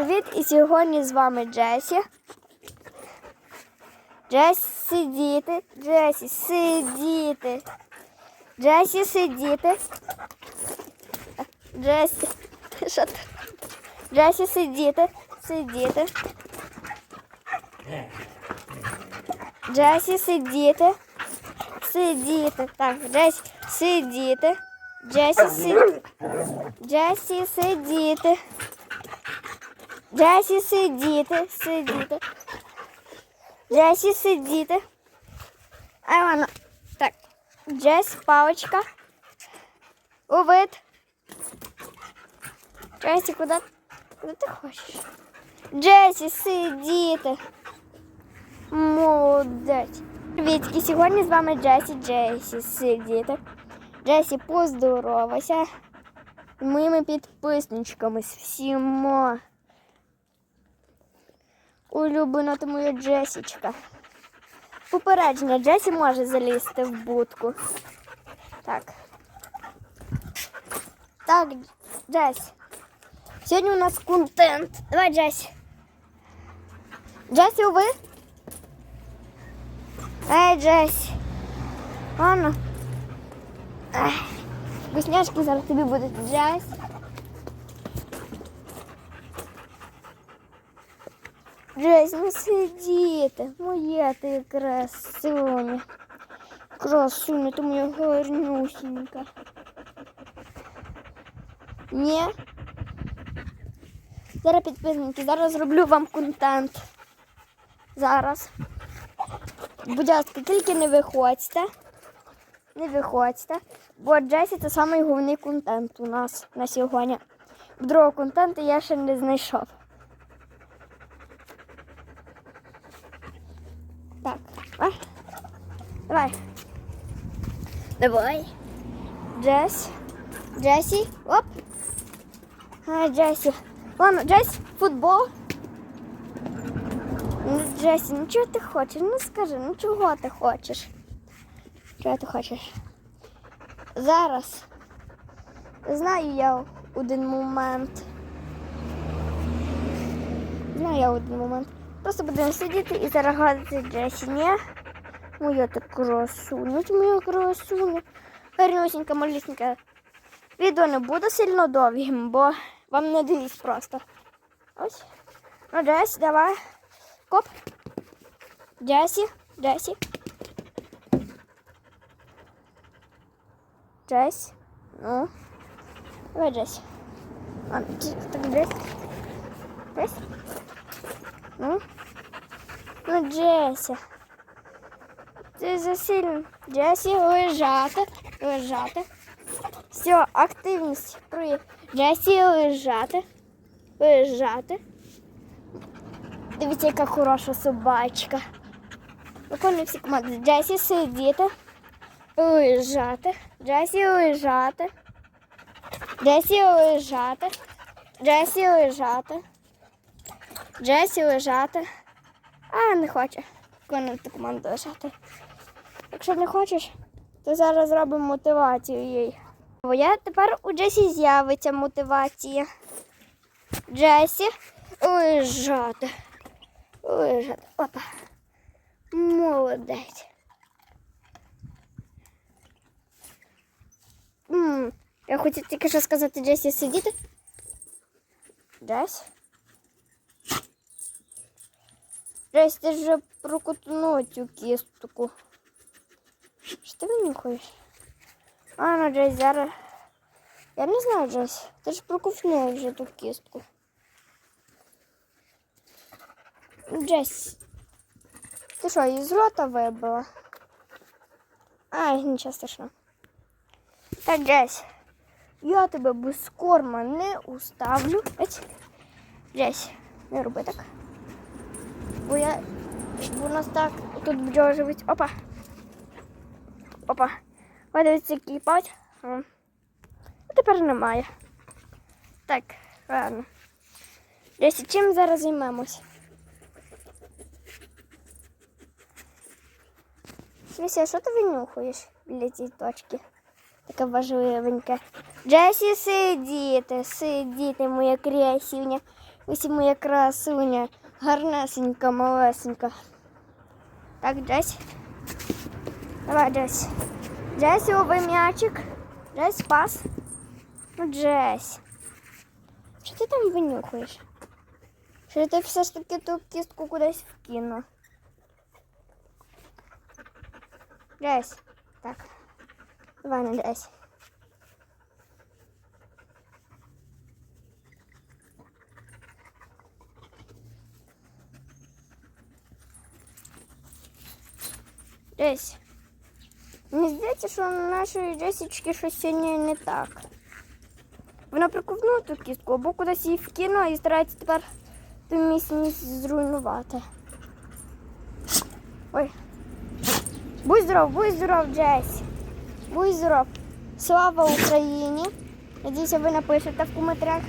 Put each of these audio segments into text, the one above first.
привіт! І сьогодні з вами Джесі. Джесі сидіти. Джесі сидіти. Джесі сидіти. Джесі. Що ти? Джесі сидіти. Сидіти. Джесі сидіти. Сидіти. Так, Джесі сидіти. Джесі сидіти. Джесі сидіти. Джесі сидіти, сидіти. Джесі сидіти. А вона. Так. Джесі паличка. У вид. Джесі, куди? Куди ти хочеш? Джесі сидіти. Молодець. Привітки, сьогодні з вами Джесі Джесі сидіти. Джесі, поздоровайся. з Моїми підписничками з всіма. Улюблена ти моя Джесічка. Попередження, Джесі може залізти в будку. Так. Так, Джесі. Сьогодні у нас контент. Давай, Джесі. Джесі, ви? Ей, Джесі. Анна. Ай. Вкусняшки зараз тобі будуть. Джесі. Джесь, ну сидіти, моя ти красуня. Красуня, ти моя гарнюсінька. Ні. Зараз підписники, зараз зроблю вам контент. Зараз. Будь ласка, тільки не виходьте. Не виходьте. Бо Джесі це самий головний контент у нас на сьогодні. Другого контенту я ще не знайшов. А? Давай. Давай. Джесс. Джесси. Оп. А, Джесси. Ладно, Джесс, футбол. Ну, Джесси, ну чого ти хочеш? Ну скажи, ну чого ти хочеш? Чого ти хочеш? Зараз. Знаю я один момент. Знаю я один момент. Просто будемо сидіти і зараз гладити Джесі, ні? Моя ти красуня, моя красуня. Гарнюсінька, малюсенька. Відео не буде сильно довгим, бо вам не дивіться просто. Ось. Ну, Джесі, давай. Коп. Джесі, Джесі. Джесі. Ну. Давай, Джесі. А, так, Джесі. Джесі. Ну? Джесі. Ти засильно. Джесі, лежати. Лежати. Все, активність. Привіт. Джесі, лежати. Лежати. Дивіться, яка хороша собачка. Виконує всі команди. Джесі сидіти. Лежати. Джесі лежати. Джесі лежати. Джесі лежати. Джесі лежати. А, не хоче. Виконувати команду лежати. Якщо не хочеш, то зараз зробимо мотивацію їй. Бо я тепер у Джесі з'явиться мотивація. Джесі лежати. Лежати. Опа. Молодець. М, Я хотів тільки що сказати Джесі сидіти. Джесі. Джесь, ти ж вже прокутнув цю кістку. Що ти мені хочеш? А, ну Джесь, зараз. Я не знаю, Джесь. Ти ж прокуснув вже ту кістку. Джесь. Ти що, із рота вибила? Ай, нічого страшного. Та Джесь, я тебе без корма не уставлю. Ать. Джесь, не роби так. Бо я. Бо у нас так тут бджоли живуть. Опа. Опа. Ось дивіться, кліпать. А тепер немає. Так, ладно. Десь чим зараз займемось? Свіся, що ти винюхуєш біля цієї точки? Таке важливеньке. Джесі, сидіти, сидіти, моя красівня. Ось моя красуня. Гарнесенька, малесенька. Так, Джесі. Давай, Джесі. Джесі, лови м'ячик. Джесі, пас. Ну, Джесі. Що ти там винюхаєш? Що ти все ж таки ту кістку кудись вкинув? Джесь. Так. Давай на Джесь. Джесь. Мені здається, що у нашої Джесічки щось сьогодні не так. Вона приковнула ту кістку, або кудись її вкинула і старається тепер ту міцність зруйнувати. Ой. Будь здоров, будь здоров, Джесі. Будь здоров. Слава Україні. Надіюся, ви напишете в коментарях.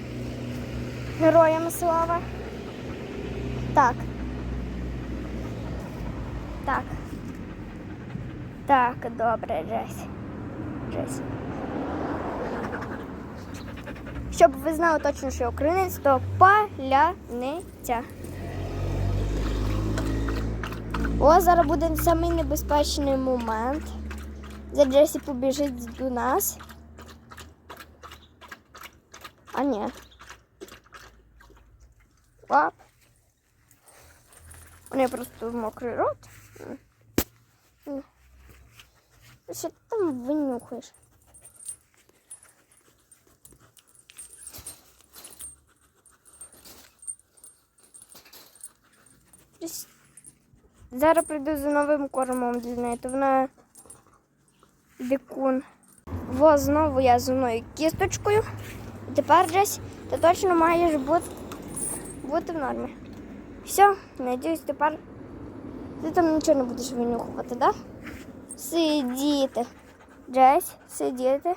Героям слава. Так. Так, добре, Джесі. Джесі. Щоб ви знали точно, що я українець, то паляниця. О, зараз буде самий небезпечний момент. За Джесі побіжить до нас. А ні. Оп. У неї просто мокрий рот. Що ти там винюхаєш? Зараз прийду за новим кормом для неї, то вона дикун. Во знову я з одною кісточкою. Тепер Джесь, ти точно маєш бути, бути в нормі. Все, надіюсь, тепер ти там нічого не будеш винюхувати, да? Сидіти. Джесь, сидіти.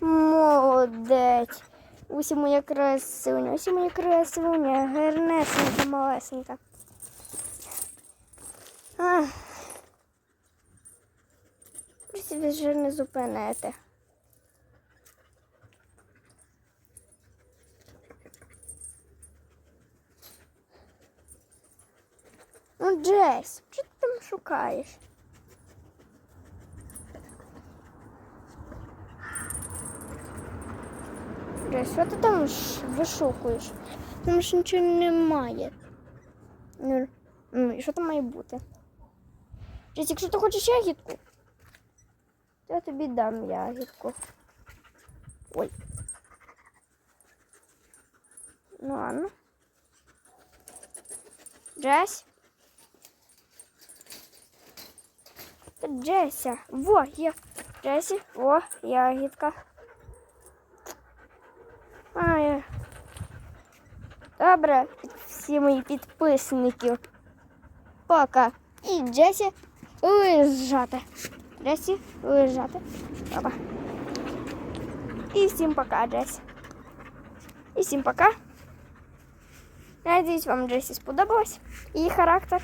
Молодець. Ось моя красуня, ось і моя красуня, гарнесенька, малесенька. Ось ви вже не зупинете. Ну, Джейс, що ти там шукаєш? Джейс, що ти там вишукуєш? Там ж нічого немає. Ну, ну, і що там має бути? Джейс, якщо ти хочеш ягідку, то я тобі дам ягідку. Ой. Ну ладно. Джесь. Джеся. Во, є. Джесі, во, ягідка. Добре, всі мої підписники. Пока. І Джесі лежати. Джесі лежати. Опа. І всім пока, Джесі. І всім пока. Надіюсь, вам Джесі сподобалось. Її характер.